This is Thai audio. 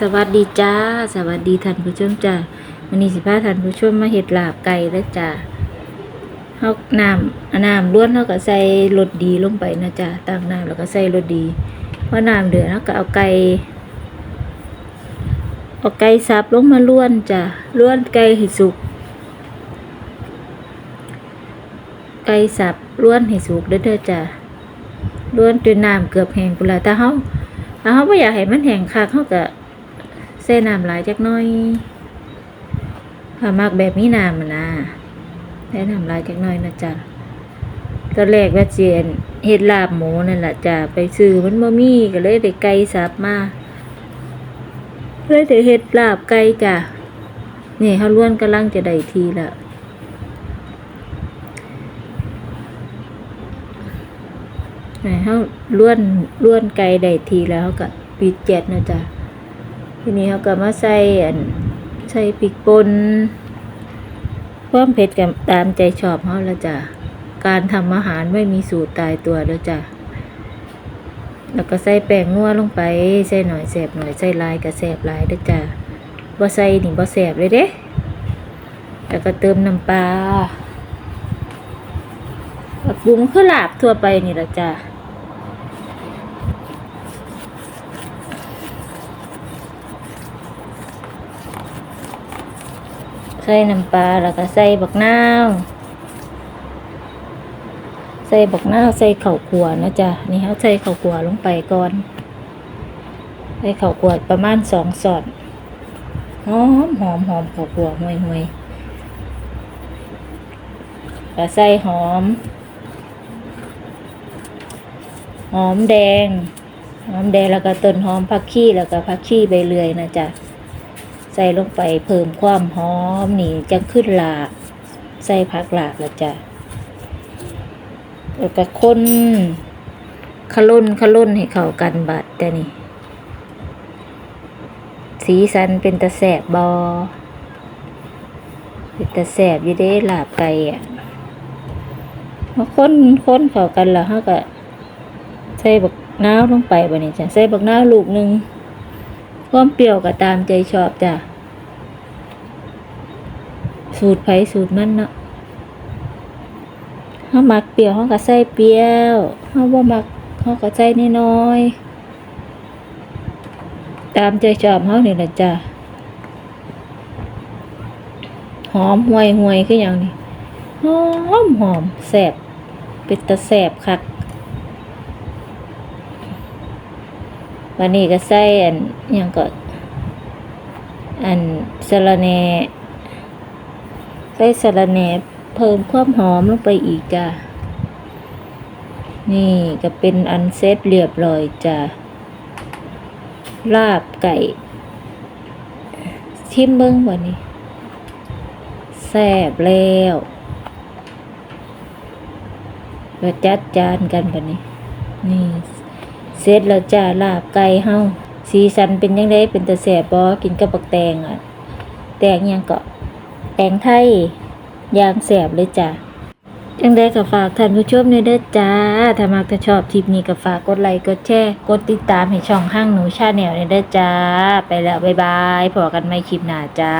สวัสดีจ้า สวัสดีท่านผู้ชมจ้าวันนี้สิพาท่านผู้ชมมาเฮ็ดลาบไก่แล้วจ้าเฮาน้ำน้ำล้วนเฮาก็ใส่รสดีลงไปนะจ้าตั้งน้ำแล้วก็ใส่รสดีพอน้ำเดือดเฮาก็เอาไก่เอาไก่สับลงมาล้วนจ้าล้วนไก่ให้สุก ไก่สับล้วนให้สุกเด้อเด้อจ้าล้วนจนน้ำเกือบแห้งพุ่นละแต่เฮาถ้าเฮาบ่อยากให้มันแห้งคักเฮาก็ ใส่น้ำหลายจักหน้อยถ้ามักแบบมีน้ำมันนะใส่น้ำหลายจักหน้อยนะจ๊ะตอนแรกว่าเจียนเฮ็ดลาบหมูนั่นแหละจ้ะไปซื้อมันบ่มีก็เลยได้ไก่สับมาเลยได้เฮ็ดลาบไก่จ้ะนี่เฮาล้วนกำลังจะได้ทีละนี่เฮาล้วนล้วนไก่ได้ทีแล้วก็ปิดแก๊สนะจ๊ะ ทีนี้เขาก็มาใส่อันใส่พริกป่นเพิ่มเผ็ดกับตามใจชอบเขาแล้วจ้ะการทำอาหารไม่มีสูตรตายตัวแล้วจ้ะแล้วก็ใส่แป้งงัวลงไปใส่หน่อยแสบหน่อยใส่ลายก็แสบลายด้อจ้ะบ่ใส่นี่บ่แสบเลยเด้แล้วก็เติมน้ำปลาแล้วปรุงคือลาบทั่วไปนี่ละจ้ะ ใส่น้ำปลาแล้วก็ใส่บักนาวใส่บักนาวใส่ข้าวคั่วนะจ๊ะนี่เขาใส่ข้าวคั่วลงไปก่อน ใส่ข้าวคั่วประมาณสองสอดหอมหอมหอมข้าวคั่วห่วยห่วยแล้วใส่หอม หอมแดง หอมแดงแล้วก็ต้นหอมผักชีแล้วก็ผักชีใบเลื่อยนะจ๊ะ ใส่ลงไปเพิ่มความหอมนี่จะขึ้นหลาบใส่ผักหลาบแล้วจ้ะแล้วก็คนขลุ่นขลุ่นให้เข้ากันบัดแต่นี่สีสันเป็นตะแสบบอเป็นตะแสบอยู่เด้หลาบไก่อะมาค้นค้นเข้ากันแล้วเขาก็ใส่บักน้าวลงไปบ่นี่จ้ะใส่บักน้าวลูกหนึ่ง ความเปรี้ยวก็ตามใจชอบจ้ะ สูตรไผสูตรมันเนาะเฮามักเปรี้ยวเฮาก็ใส่เปรี้ยวเฮาบ่มักเฮาก็ใส่น้อยๆตามใจชอบเฮานี่แหละจ้ะหอมห่วยห่วยคือหยังนี่หอมหอมแซ่บเป็นตะแซ่บคัก วันนี้ก็ใส่อันยังก็อันสะระแหน่ใส่สะระแหน่เพิ่มความหอมลงไปอีกจ้ะนี่ก็เป็นอันเซตเรียบร้อยจ้ะลาบไก่ชิมเบิ้งวันนี้แซ่บแล้วก็จัดจานกันบันนี้ นี่ เสร็จแล้วจ้าลาบไก่เฮาสีสันเป็นยังไงเป็นตะแสบบ่กินกับบักแตงอะ แตงยังเก็แตงไทยยางแสบเลยจ้าจังได้ก็ฝากท่านผู้ชมในเด้อจ้า ถ้ามักถ้าชอบคลิปนี้ก็ฝากกดไลค์กดแชร์กดติดตามให้ช่องห้างหนูชาแนลในเด้อจ้า ไปแล้ว บ๊ายบายพบกันใหม่คลิปหน้าจ้า